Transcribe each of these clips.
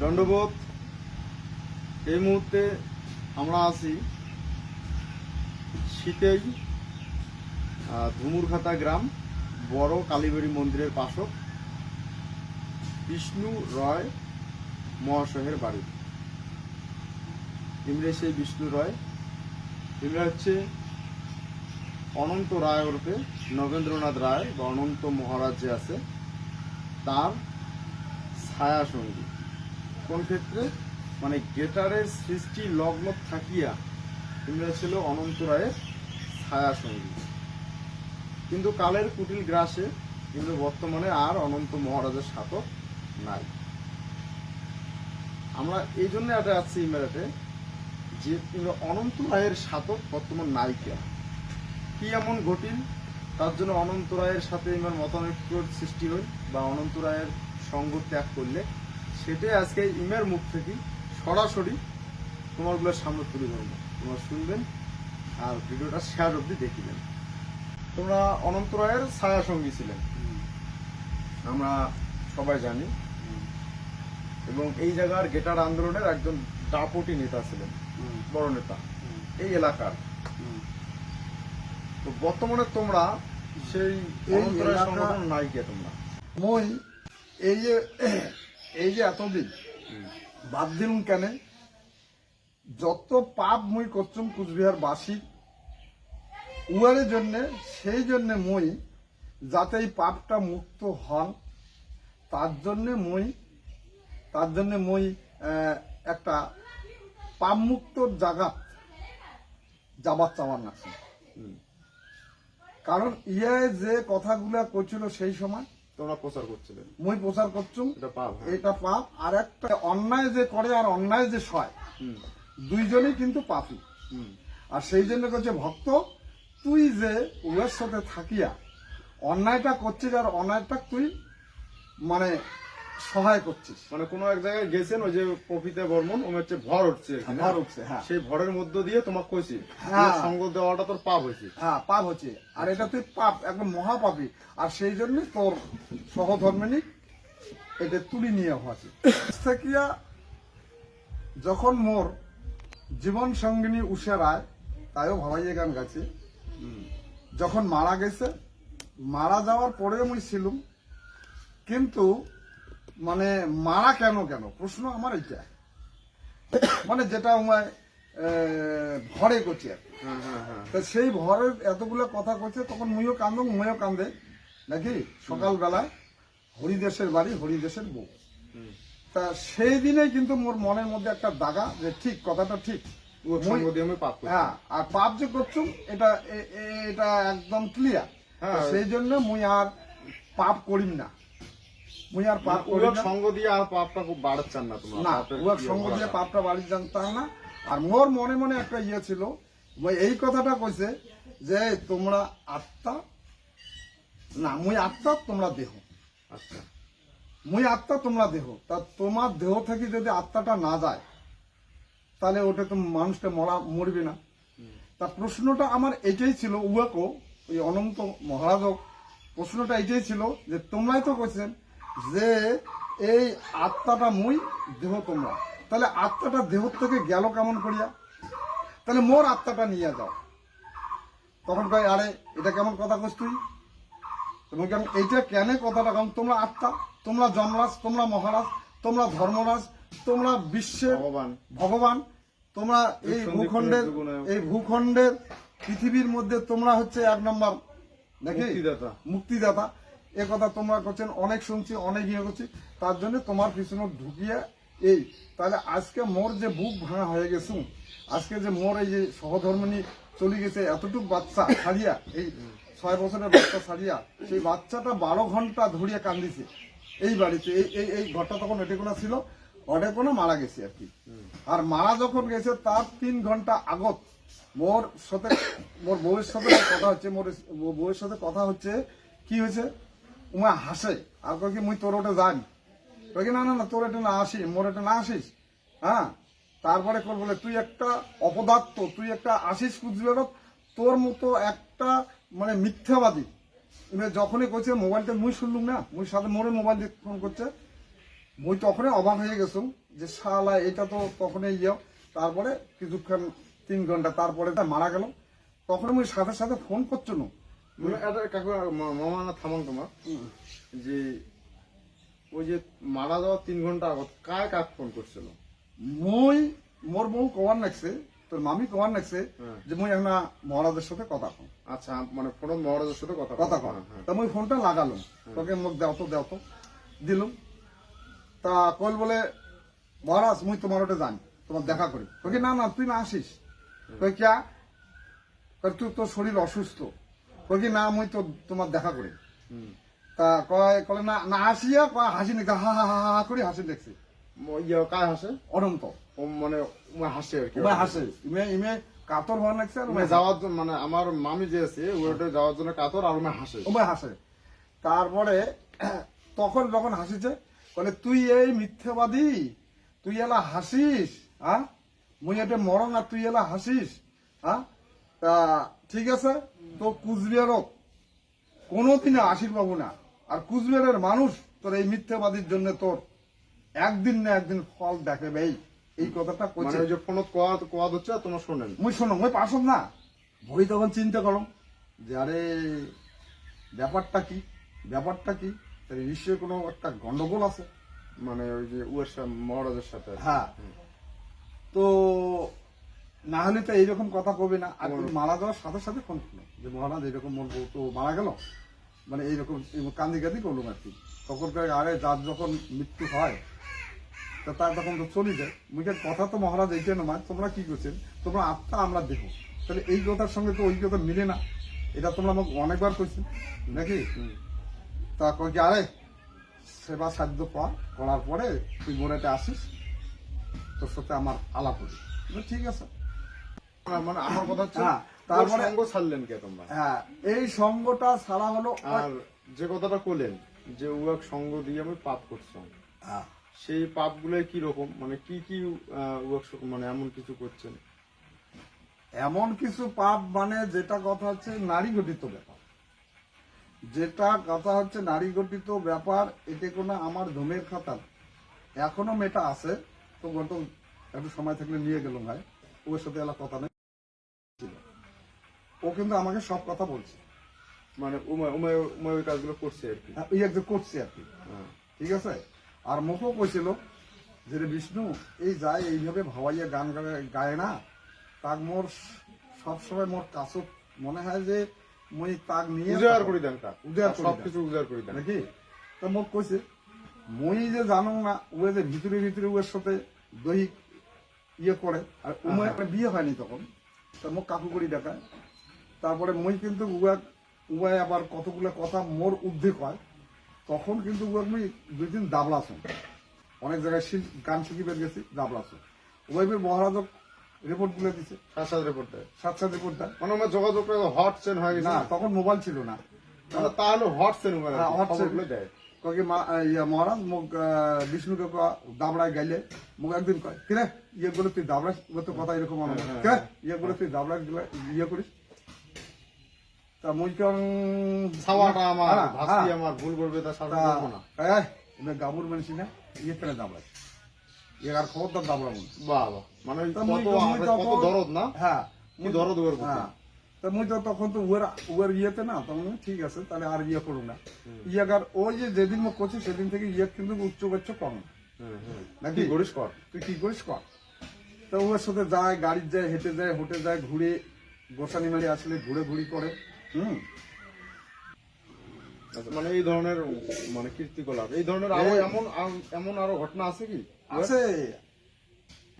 দণ্ডবোধ। এই মুহূর্তে আমরা আছি শীতেই ধুমুরখাতা গ্রাম, বড় কালীবাড়ি মন্দিরের পাশক বিষ্ণু রয় মহাশয়ের বাড়ি। ইমরে সেই বিষ্ণু রয়। ইমরা হচ্ছে অনন্ত রায় ওরফে নগেন্দ্রনাথ রায় বা অনন্ত মহারাজ যে আছে, তার ছায়া সঙ্গী। কোন ক্ষেত্রে মানে গেটারের সৃষ্টি লগ্ন থাকিয়া ইমরা ছিল অনন্ত রায়ের ছায়া সঙ্গী। কিন্তু কালের কুটিল গ্রাসে কিন্তু বর্তমানে আর অনন্ত মহারাজের সাথক নাই। আমরা এই জন্য এটা আছি ইমেরাতে যে কিন্তু অনন্ত রায়ের সাথক বর্তমান নায়িকা কি এমন ঘটিল? তার জন্য অনন্ত রায়ের সাথে এবার মতানৈক্যর সৃষ্টি হয় বা অনন্ত রায়ের সঙ্গ ত্যাগ করলে সেটাই আজকে ইমের মুখ থেকে সরাসরি তোমারগুলোর সামনে তুলে ধরবো। তোমরা শুনবেন আর ভিডিওটা শেয়ার অবধি দেখিবেন তোমরা অনন্ত রায়ের ছায়া সঙ্গী ছিলেন আমরা সবাই জানি। এবং এই জায়গার গেটার আন্দোলনের একজন দাপটি নেতা ছিলেন বড় নেতা। এই এলাকার। তো বর্তমানে তোমরা সেই সংগঠন নায়িকা তোমরা। মই এই যে এই যে এতদিন বাদ দিলুম কেন? যত পাপ মুই করছুম কুচবিহার বাসী উয়ারের জন্য সেই জন্য মই যাতে এই পাপটা মুক্ত হন তার জন্য মই তার জন্য মই একটা পাপ মুক্তর জায়গা যাবার চাওয়ার নাকি কারণ ইয়ে যে কথাগুলা করছিল সেই সময় তোমরা প্রচার করছিলে। মুই প্রচার করছুম। এটা পাপ হ্যাঁ। এটা পাপ আর একটা অন্যায় যে করে আর অন্যায় যে সয় হুম, দুইজনই কিন্তু পাপি। আর সেই জন্য করছে ভক্ত তুই যে সাথে থাকিয়া অন্যায়টা করছিস আর অন্যায়টা তুই মানে সহায় করছিস। মানে কোনো এক জায়গায় গেছেন ওই যে কপিতা বর্মন ওমের হচ্ছে ভর উঠছে। ভর উঠছে, হ্যাঁ। সেই ভরের মধ্য দিয়ে তোমাকে কইছি হ্যাঁ। সঙ্গ দেওয়াটা তোর পাপ হয়েছে। হ্যাঁ পাপ হচ্ছে। আর এটা তুই পাপ একদম মহাপাপী। আর সেই জন্য তোর সহধর্মিনী এটা তুলি নিয়ে হচ্ছে থাকিয়া যখন মোর জীবন সঙ্গিনী উষা রায় তাইও ভাবাইয়ে গান গাছে যখন মারা গেছে মারা যাওয়ার পরেও মুই ছিলুম। কিন্তু মানে মারা কেন কেন? প্রশ্ন আমার এইটা। মানে যেটা আমায় ভরে করছে আর হ্যাঁ হ্যাঁ হ্যাঁ। তা সেই ভরের এতগুলো কথা কইছে তখন মুইও কান্দুম মুইও কান্দে। নাকি? সকালবেলায় হরিদেশের বাড়ি হরিদেশের বউ। তা সেই দিনে কিন্তু মোর মনের মধ্যে একটা দাগা যে ঠিক কথাটা ঠিক। করছি। হ্যাঁ আর পাপ যে করছুম এটা এটা একদম ক্লিয়ার। সেই জন্য মুই আর পাপ করিম না। মুই আর পাপ করি না। সঙ্গ দিয়ে আর পাপটা খুব বাড়াচ্ছেন না তোমরা। না পাপের উহার সঙ্গ দিয়ে। পাপটা বাড়ি জানতাম না। আর মোর মনে মনে একটা ইয়ে ছিল এই কথাটা কইছে যে তোমরা আত্মা না মুই আত্মা তোমরা দেহ। আচ্ছা। মুই আত্মা তোমরা দেহ। তা তোমার দেহ থেকে যদি আত্মাটা না যায় তাহলে ওটা তো মানুষটা মরা মরবে না। তা প্রশ্নটা আমার এটাই ছিল উয়াকো ওই অনন্ত মহারাজক প্রশ্নটা এটাই ছিল যে তোমরাই তো কইছেন যে এই আত্মাটা মুই দেহ তোমরা। তাহলে আত্মাটা দেহ থেকে গেল কেমন করিয়া? তাহলে মোর আত্মাটা নিয়ে যাও। তখন কয় আরে এটা কেমন কথা কস তুই? তুমি কেন এইটা কেন কথাটা? কারণ তোমরা আত্মা তোমরা যমরাজ তোমরা মহারাজ তোমরা ধর্মরাজ তোমরা বিশ্বের ভগবান। ভগবান তোমরা এই ভূখণ্ডের এই ভূখণ্ডের পৃথিবীর মধ্যে তোমরা হচ্ছে এক নম্বর নাকি? মুক্তিদাতা। মুক্তিদাতা। এ কথা তোমরা করছেন, অনেক শুনছি, অনেক ইয়ে করছি। তার জন্য তোমার পিছনে ঢুকিয়ে এই, তাহলে আজকে মোর যে বুক ভাঙা হয়ে গেছে, আজকে যে মোর এই যে সহধর্মিনী চলে গেছে, এতটুকু বাচ্চা ছাড়িয়া, এই ছয় বছরের বাচ্চা ছাড়িয়া, সেই বাচ্চাটা বারো ঘণ্টা ধরিয়া কান্দিছে। এই বাড়িতে, এই এই এই ঘরটা তখন এটেকোনা ছিল, অডেকোনা মারা গেছে আর কি। আর মারা যখন গেছে, তার তিন ঘণ্টা আগত মোর সাথে, মোর বউয়ের সাথে কথা হচ্ছে, মোর বউয়ের সাথে কথা হচ্ছে, কি হয়েছে? উমা হাসে। আর কয় কি, মুই তোর ওটা যাই। কয় কি, না না না, তোর এটা না আসি মোর এটা না আসিস। হ্যাঁ? তারপরে কর বলে, তুই একটা অপদার্থ, তুই একটা আসিস কুচবিহারত তোর মতো একটা মানে মিথ্যাবাদী। যখনই করছে মোবাইলটা মুই শুনলুম না, মুই সাথে মোরে মোবাইল দিয়ে ফোন করছে। মুই তখনই অবাক হয়ে গেছুম যে, শালা এটা তো তখনই ইয়ে। তারপরে কিছুক্ষণ, তিন ঘণ্টা তারপরে মারা গেল তখন মুই সাথে সাথে ফোন করছ না এটা কাকু মা- মামা না থামান তোমার যে ওই যে মারা যাওয়ার তিন ঘণ্টা আগত কায় কাক ফোন করছিল? মুই মোর বউ তোর মামি হ্যাঁ। যে মুই একটা মহারাজের সাথে কথা কম। আচ্ছা মানে ফোন মহারাজের সাথে কথা কথা। কম। হ্যাঁ, হ্যাঁ। তা মুই ফোনটা লাগালাম। তোকে মুখ দেও তো দেও তো। দিলুম। তা কল বলে মহারাজ মুই তোমার ওটা জানি তোমার দেখা করি। তোকে না না তুই না আসিস? কই ক্যা তুই তোর শরীর অসুস্থ। কই কি না মুই তো তোমার দেখা করি তা কয় কলে না না আসিয়া কয় হাসি নাকি? হা হা হা হা করে হাসি দেখছে। ইয়ে কায় হাসে অনন্ত। মানে হাসে আর কি হাসে ইমে ইমে কাতর হওয়ার লাগছে আর যাওয়ার জন্য মানে আমার মামি যে আছে ওটা যাওয়ার জন্য কাতর আর উমে হাসে উমে হাসে তারপরে তখন যখন হাসিছে বলে তুই এই মিথ্যাবাদী তুই এলা হাসিস হ্যাঁ মুই এটা মরণ আর তুই এলা হাসিস হ্যাঁ তা ঠিক আছে? তো কুচবিহারত কোনোদিনে আশির পাবো না। আর কুচবিহারের মানুষ তোর এই মিথ্যাবাদীর জন্য তোর একদিন না একদিন ফল দেখাবেই এই কথাটা মানে কইছে ওই যে ফোনত কোয়া কোয়া হচ্ছে তোমরা শোনেন। মুই শোনো মুই পাশব না। বই তখন চিন্তা করো। যে আরে ব্যাপারটা কি? ব্যাপারটা কি? তাহলে নিশ্চয়ই কোনো একটা গন্ডগোল আছে। মানে ওই যে উয়ের মহারাজের সাথে হ্যাঁ। তো না হলে তো এইরকম কথা কবে না। আর মারা যাওয়ার সাথে সাথে ফোন করল। যে মহারাজ এরকম মোর বউ তো মারা গেল? মানে এইরকম কান্দি কান্দি করলাম আর কি তখন আরে যার যখন মৃত্যু হয় তা তার তখন তো চলে যায়। মুখের কথা তো মহারাজ এইটা নয় তোমরা কি করছেন? তোমরা আত্মা আমরা দেখো তাহলে এই কথার সঙ্গে তো ওই কথা মিলে না। এটা তোমরা আমাকে অনেকবার করছেন নাকি? তা কয় কি আরে সেবা সাধ্য কর করার পরে তুই বোনেতে আসিস তোর সাথে আমার আলাপ হবে। ঠিক আছে। মানে আমার কথা হচ্ছে হ্যাঁ, তারপরে তারপরে- সঙ্গ ছাড়লেন কে তোমরা? হ্যাঁ এই সঙ্গটা ছাড়া হলো আর যে কথাটা করলেন যে সঙ্গ দিয়ে আমি পাপ করছিলাম হ্যাঁ, সেই পাপ কি রকম মানে কি কি মানে এমন কিছু করছেন? এমন কিছু পাপ মানে যেটা কথা হচ্ছে নারী গঠিত ব্যাপার। যেটা কথা হচ্ছে নারী গঠিত ব্যাপার এতে কোনো আমার ধুমের খাতা এখনও মেয়েটা আছে তো গত একটু সময় থাকলে নিয়ে গেলাম ভাই। ওর সাথে এলা কথা নেই। ছিল। ও কিন্তু আমাকে সব কথা বলছে। মানে উমা- উমা উমা ওই কাজগুলো করছে আর কি। ইয়ে যে করছে আর কি। হ্যাঁ। ঠিক আছে? আর মুখও কইছিল যে বিষ্ণু এই যায় এইভাবে ভাবাইয়া গান গায়- না। তাক মোর সবসময় মোর কাছে মনে হয় যে মই তাক নিয়ে উজাড় করে দেন কাক উজাড় করে দেন। সবকিছু উজাড় করে দেন। নাকি? তো মোক কইছে মই যে জানো না ও যে ভিতরে ভিতরে ওর সাথে দৈহিক ইয়ে করে আর উমা একটা বিয়ে হয়নি তখন। তা মোক কাকু করি দেখায়। তারপরে মই কিন্তু উয়া উয়ায় আবার কতগুলো কথা মোর উদ্ধে কয়। তখন কিন্তু উয়াক মুই দুই দিন দাবলাছুন অনেক জায়গায় শিল- গান শিখি বের গেছি দাবলাছুন ওয়াইফের মহারাজক রিপোর্টগুলো দিছে। সাত সাত রিপোর্ট দেয়। সাত সাত রিপোর্ট দেয়। মানে আমার যোগাযোগ হট চেন হয়ে গেছে। না তখন মোবাইল ছিল না। মানে তাহলে হট চেন হ্যাঁ, hot chain। দেয়। কয়ে ইয়া মহারাজ মোক বিষ্ণুকে দাবড়ায় গাইলে মোক একদিন কয় কিরে ইয়ে গুলো তুই দাবড়া তো কথা এরকম আমার হ্যাঁ, কে ইয়ে গুলো তুই দাবড়া ইয়ে করিস? তা মুই কন ছাওয়াটা আমার হ্যাঁ, হ্যাঁ। আমার ভুল করবে তা তা করব না। এই, এমনি গাবুর মানুষই না ইয়ে কেন দাবড়াই ইয়ে আর খবরদার দাবড়া মনে বাহ বাহ মানে কত মুই দরদ না? হ্যাঁ। কি দরদ উয়ার হ্যাঁ। তা মুই তো তখন তো উয়ার উয়ার ইয়েতে না তখন ঠিক আছে তাহলে আর ইয়ে করুন না। ইয়াগার ওই যে যেদিন মুখ করছি সেদিন থেকে ইয়ে কিন্তু উচ্চ কম। নাকি? করিস কর। তুই কি করিস কর। তো ওর সাথে যায় গাড়ির যায় হেঁটে যায় হোটে যায় ঘুরে গোসানি মারি আসলে ঘুরে ঘুরি করে হুম। আচ্ছা, মানে এই ধরনের মানে কীর্তিকলাপ এই ধরনের আরও এমন এমন আরও ঘটনা আছে কি? আছে।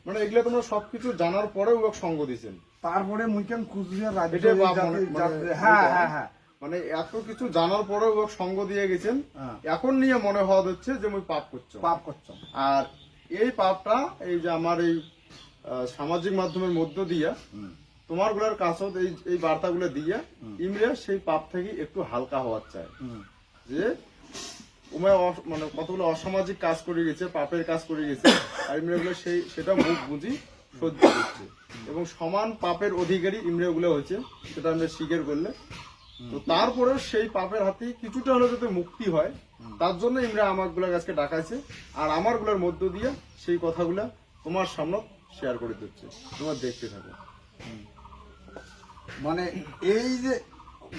মানে এগুলো তোমরা সবকিছু জানার পরে ওকে সঙ্গ দিয়েছেন। তারপরে মুইকেন কুচবিহার রাজ্য মনে- মানে- হ্যাঁ হ্যাঁ হ্যাঁ। মানে এত কিছু জানার পরে ওকে সঙ্গ দিয়ে গেছেন। হ্যাঁ। এখন নিয়ে মনে হওয়া হচ্ছে যে মুই পাপ করছ। পাপ করছ। আর এই পাপটা এই যে আমার এই সামাজিক মাধ্যমের মধ্য দিয়া তোমারগুলার কাছে এই এই বার্তাগুলো দিয়ে ইমরে সেই পাপ থেকে একটু হালকা হওয়ার চায়। যে অস- মানে কতগুলো অসামাজিক কাজ করে গেছে, পাপের কাজ করে গেছে আর ইমরেগুলো সেই, সেটা মুখ বুঝি সহ্য করছে। এবং সমান পাপের অধিকারী ইমরেগুলো হয়েছে, সেটা আমরা স্বীকার করলে। তো তারপরে সেই পাপের হাতে কিছুটা হলেও যাতে মুক্তি হয়, তার জন্য ইমরা আমারগুলার কাছকে ডাকাইছে। আর আমারগুলার মধ্য দিয়ে সেই কথাগুলা তোমার সামনে শেয়ার করে দিচ্ছে। তোমার দেখতে থাকো। মানে এই যে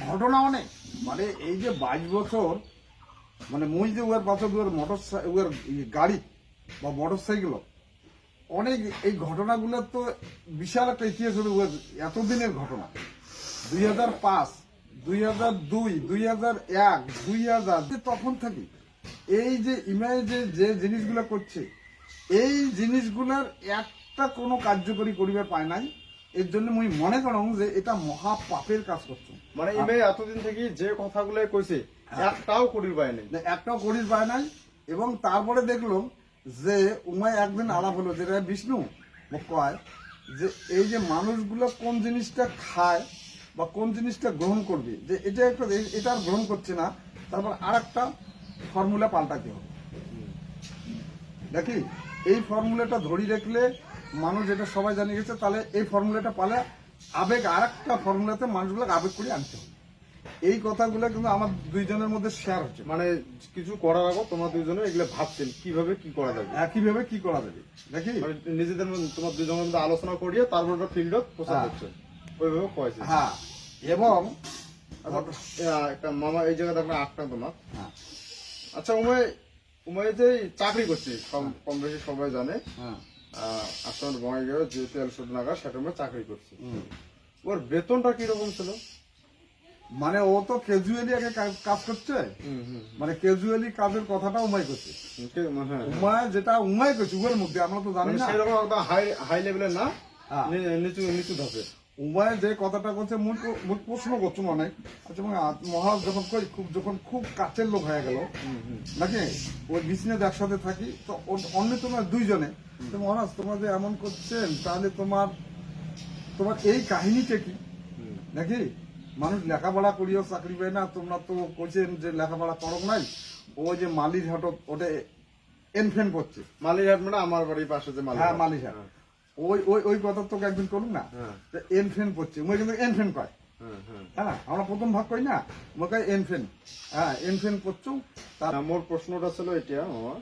ঘটনা অনেক মানে এই যে বাইশ বছর মানে মুই যে উয়ার পাশে উয়ার মোটর উয়ার গাড়ি বা মোটর সাইকেল অনেক এই ঘটনাগুলো তো বিশাল একটা ইতিহাস হলো উয়ার এতদিনের ঘটনা। দুই হাজার পাঁচ দুই হাজার দুই দুই হাজার এক দুই হাজার তখন থেকে এই যে ইমাই যে যে জিনিসগুলো করছে এই জিনিসগুলার একটা কোনো কার্যকরী করিবার পায় নাই। এর জন্য মুই মনে করং যে এটা মহা পাপের কাজ করছে। মানে ইমে এতদিন থেকে যে কথাগুলো কইছে একটাও করির পায় নাই। না, একটাও করির পায় নাই। এবং তারপরে দেখলাম যে উমায় একদিন আলাপ হলো যেটা বিষ্ণু কয় যে এই যে মানুষগুলো কোন জিনিসটা খায় বা কোন জিনিসটা গ্রহণ করবে যে এটা একটা এটা আর গ্রহণ করছে না তারপর আর একটা ফর্মুলা পাল্টাতে হবে। দেখি এই ফর্মুলাটা ধরি রাখলে মানুষ যেটা সবাই জানিয়ে গেছে তাহলে এই ফর্মুলাটা পালে আবেগ আর একটা ফর্মুলাতে মানুষগুলোকে আবেগ করে আনতে হবে। এই কথাগুলো কিন্তু আমার দুইজনের মধ্যে শেয়ার হচ্ছে। মানে কিছু করার আগে তোমরা দুজনে এগুলো ভাবছেন কীভাবে কি করা যাবে? একইভাবে কি করা যাবে? দেখি। মানে নিজেদের মধ্যে তোমার দুজনের মধ্যে আলোচনা করিয়ে তারপর ওটা ফিল্ডত প্রচার হ্যাঁ। হচ্ছে। ওইভাবে কয়েছে। হ্যাঁ এবং একটা মামা এই জায়গাতে একটা আটটা তোমার। হ্যাঁ, আচ্ছা উময় উময় যে চাকরি করছে কম কম বেশি সবাই জানে। হ্যাঁ, আসামের বঙ্গাইগাঁও যে তেল শোধনাগার সেটা চাকরি করছে। ওর বেতনটা কীরকম ছিল? মানে ও তো ক্যাজুয়ালি আগে কাজ- করছে। মানে ক্যাজুয়ালি কাজের কথাটা উমাই করছে। হ্যাঁ। উমায় যেটা উমাই করছে উমের মধ্যে আমরা তো জানি না। সেরকম হাই হাই লেভেলের না? হ্যাঁ। নিচু নিচু ধাপের উমায় যে কথাটা করছে তো- প্রশ্ন করছ মানে আচ্ছা মানে মহারাজ যখন কই খুব যখন খুব কাছের লোক হয়ে গেল নাকি? ওই বিজনেস একসাথে থাকি তো অন্য তোমার দুইজনে তো মহারাজ তোমরা যে এমন করছেন তাহলে তোমার তোমার এই কাহিনীটা কি? নাকি? মানুষ লেখাপড়া করিও চাকরি পায় না। তোমরা তো কইছেন যে লেখাপড়া করো নাই। ও যে মালির হাটত ওটা এনফেন করছে। মালিরহাট মানে আমার বাড়ির পাশে যে মালিরহাট। হ্যাঁ মালিহাট ওই ওই ওই কথা তোকে একদিন করুন না? হ্যাঁ। যে এনফেন করছে। মুই কিন্তু এনফেন কয়। হ্যাঁ হ্যাঁ। হ্যাঁ আমরা প্রথম ভাগ করি না। মুখে এনফেন হ্যাঁ এনফেন করছ তার আমার প্রশ্নটা ছিল এটা আমার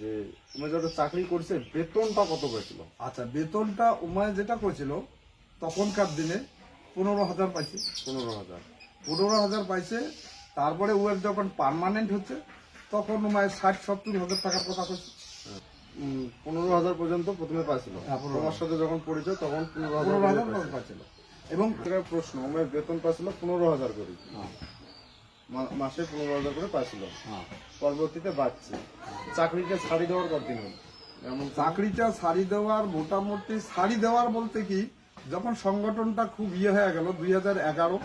যে তুমি যেটা চাকরি করছে বেতনটা কত পেয়েছিল আচ্ছা বেতনটা উমায় যেটা করেছিল তখনকার দিনে পনেরো হাজার পাইছে। পনেরো হাজার। পনেরো হাজার পাইছে তারপরে উয়ের যখন পার্মানেন্ট হচ্ছে তখন মায়ের ষাট সত্তর হাজার টাকার কথা উম, পনেরো হাজার পর্যন্ত প্রথমে পাইছিল। হ্যাঁ, তোমার সাথে যখন পরিচয় তখন পনেরো হাজার পাইছিল। এবং। প্রশ্ন আমার বেতন পাইছিল পনেরো হাজার করে। হ্যাঁ, মাসে পনেরো হাজার করে পাইছিল। হ্যাঁ। পরবর্তীতে বাড়ছে। চাকরিটা ছাড়ি দেওয়ার কতদিন হল? এমন চাকরিটা ছাড়ি দেওয়ার মোটামুটি ছাড়ি দেওয়ার বলতে কি যখন সংগঠনটা খুব ইয়ে হয়ে গেল দুই হাজার এগারো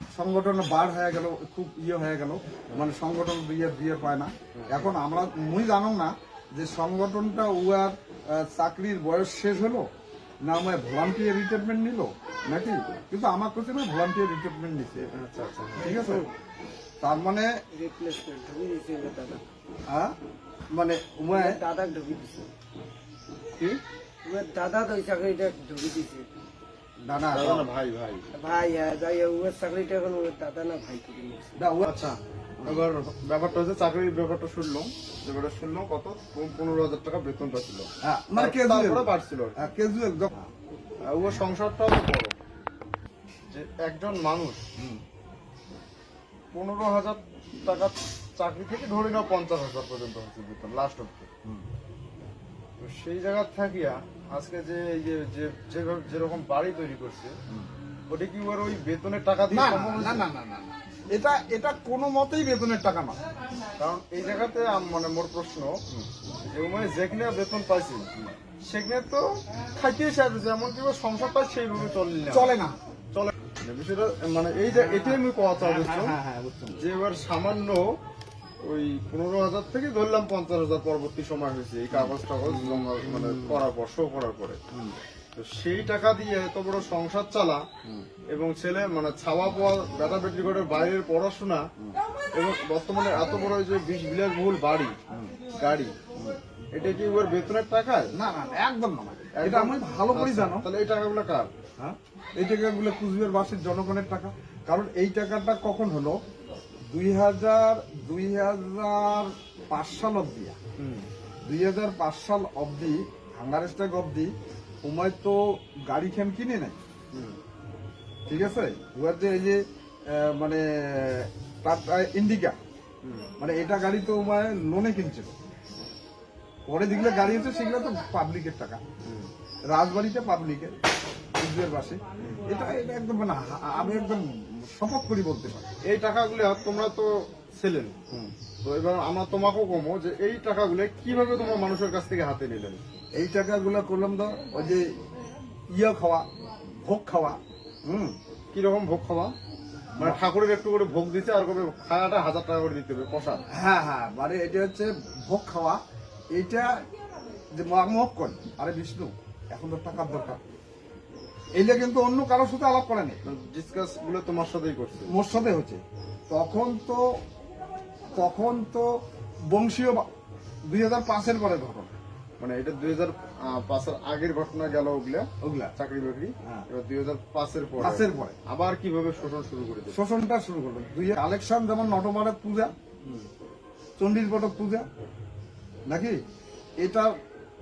সংগঠন বার হয়ে গেল খুব ইয়ে হয়ে গেল মানে সংগঠন দুইয়ে দিয়ে পায় না। এখন আমরা মুই জানো না যে সংগঠনটা উয়ার আহ, চাকরির বয়স শেষ হলো না আমার ভলান্টিয়ার রিটায়ারমেন্ট নিল নাকি? কিন্তু আমার কাছে না ভলান্টিয়ার রিটায়ারমেন্ট নিচ্ছে আচ্ছা আচ্ছা। ঠিক আছে? তার মানে হ্যাঁ, মানে উমায় দাদা ঢুকি দিছে কি? দাদা তো ওই চাকরিটা ঢুকি দিছে। দাদা দাদা না ভাই ভাই। ভাই হ্যাঁ যাই ওর চাকরিটা এখন ওর দাদা না ভাই করে নিয়েছে। আচ্ছা। এবার ব্যাপারটা হচ্ছে চাকরির ব্যাপারটা শুনলাম। যেটা শুনলাম কত? পনেরো হাজার টাকা বেতন পাচ্ছিল হ্যাঁ, মানে সংসারটাও তো বড়। যে একজন মানুষ পনেরো হাজার টাকা চাকরি থেকে ধরে নাও পঞ্চাশ হাজার পর্যন্ত হচ্ছে বেতন লাস্ট অব্দি তো সেই জায়গা থাকিয়া আজকে যে এই যে যেভাবে যেরকম বাড়ি তৈরি করছে ওটা কি ওর ওই বেতনের টাকা দিয়ে না না না না। এটা এটা কোনো মতেই বেতনের টাকা না। কারণ এই জায়গাতে মানে মোর প্রশ্ন যে মানে যেখানে বেতন পাইছি সেখানে তো খাইতেই চাইবে যেমন কি ওর সংসারটা সেইভাবে চলে না। চলে না। চলে না। বিষয়টা মানে এই যে এটাই আমি কথা বুঝছ হ্যাঁ হ্যাঁ বুঝতে যে এবার সামান্য ওই পনেরো হাজার থেকে ধরলাম পঞ্চাশ হাজার পরবর্তী সময় হয়েছে এই কাগজ টাগজ জমা মানে করার পর শো করার পরে। তো সেই টাকা দিয়ে এত বড় সংসার চালা এবং ছেলে মানে ছাওয়া পোয়া বেটা বেটি করে বাইরের পড়াশোনা এবং বর্তমানে এত বড় যে বিশ বিলাসবহুল বাড়ি গাড়ি এটা কি ওর বেতনের টাকা? না না না, একদম না এটা আমি ভালো করে আচ্ছা, জানো। তাহলে এই টাকাগুলো কার? হ্যাঁ? এই টাকাগুলো কুচবিহার বাসীর জনগণের টাকা। কারণ এই টাকাটা কখন হলো? দুই হাজার দুই হাজার পাঁচ সাল অব্দি দুই হাজার পাঁচ সাল অব্দি হাঙ্গারেস্টাক অব্দি উমায় তো গাড়ি খেম কিনে নাই। ঠিক আছে? উহার যে এই যে মানে ইন্ডিকা মানে এটা গাড়ি তো উমায় লোনে কিনছিল। পরে যেগুলো গাড়ি হচ্ছে সেগুলো তো পাবলিকের টাকা। রাজবাড়িতে পাবলিকের উজ্জয়ের পাশে এটা এটা একদম মানে আমি একদম শপথ করি বলতে পারি। এই টাকাগুলো তোমরা তো ছিলেন তো এবার আমরা তোমাকেও কমো যে এই টাকাগুলো কীভাবে তোমরা মানুষের কাছ থেকে হাতে নিলেন এই টাকাগুলো করলাম তো ওই যে ইয়ে খাওয়া ভোগ খাওয়া হুম। কীরকম ভোগ খাওয়া? মানে ঠাকুরের একটু করে ভোগ দিচ্ছে আর কবে খাওয়াটা হাজার টাকা করে দিতে হবে প্রসাদ? হ্যাঁ হ্যাঁ মানে এটা হচ্ছে ভোগ খাওয়া। এটা যে মহামোহ করে আরে বিষ্ণু এখন তো টাকার দরকার। এইটা কিন্তু অন্য কারোর সাথে আলাপ করেনি ডিসকাসগুলো তোমার সাথেই করছে। মোর সাথে হচ্ছে। তখন তো তখন তো বংশীয় দুই হাজার পাঁচের পরে ঘটনা। মানে এটা দুই হাজার পাঁচের আগের ঘটনা গেল ওগুলা। ওগুলা। চাকরি বাকরি। হ্যাঁ। এবার দুই হাজার পাঁচের পরে পাঁচের পরে। আবার কীভাবে শোষণ শুরু করে শোষণটা শুরু করবে দুই কালেকশন যেমন নটমারের পূজা চণ্ডীর বটক পূজা নাকি? এটা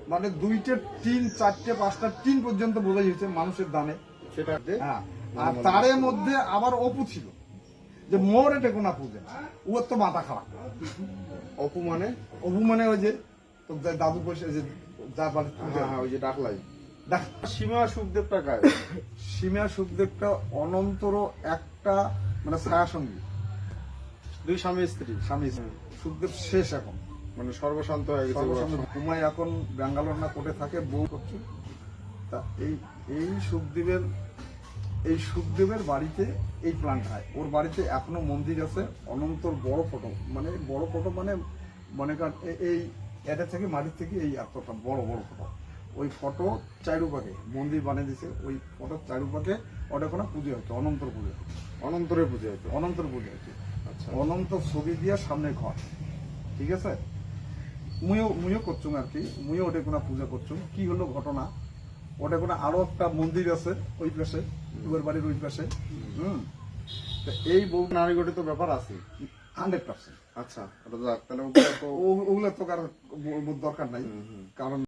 মানে দুইটে টিন চারটে পাঁচটা টিন পর্যন্ত বোঝাই হয়েছে মানুষের দানে সেটা হ্যাঁ। আর তারের মধ্যে আবার অপু ছিল। যে মোর এটা কোনা পূজা ওর তো মাথা খারাপ। অপু মানে? অপু মানে ওই যে দাদু পয়সা যে যা পূজা হ্যাঁ হ্যাঁ ওই যে ডাকলাই। দেখ। সীমা সুখদেবটা অনন্তর একটা মানে ছায়া সঙ্গী। দুই স্বামী স্ত্রী। স্বামী স্ত্রী। সুখদেব শেষ এখন। মানে সর্বশান্ত হয়ে গেছে কুমাই এখন ব্যাঙ্গালোর না কোর্টে থাকে বউ করছে। তা এই এই সুখদেবের এই সুখদেবের বাড়িতে এই প্লান্ট হয়। ওর বাড়িতে এখনও মন্দির আছে অনন্তর বড় ফটো। মানে বড় ফটো মানে মনে করেন এই এটা থেকে মাটির থেকে এই এতটা বড় বড় ফটো। ওই ফটো চারুপাকে মন্দির বানিয়ে দিছে ওই ফটো চারুপাকে ওটা কোনো পুজো হচ্ছে অনন্তর পুজো অনন্তরে পুজো হতো। অনন্তর পুজো হচ্ছে আচ্ছা। অনন্ত ছবি দিয়া সামনে ঘর ঠিক আছে? মুইও মুইও করছুম আর কি। মুইও ওটা কোনো পূজা করছুম। কি হলো ঘটনা? ওটা কোনো আরও একটা মন্দির আছে ওই পাশে দুবার বাড়ির ওই পাশে। হুম? তো এই বউ নারী তো ব্যাপার আছে। হান্ড্রেড পার্সেন্ট আচ্ছা ওগুলো তো ওগুলো তো কারোর দরকার নাই। কারণ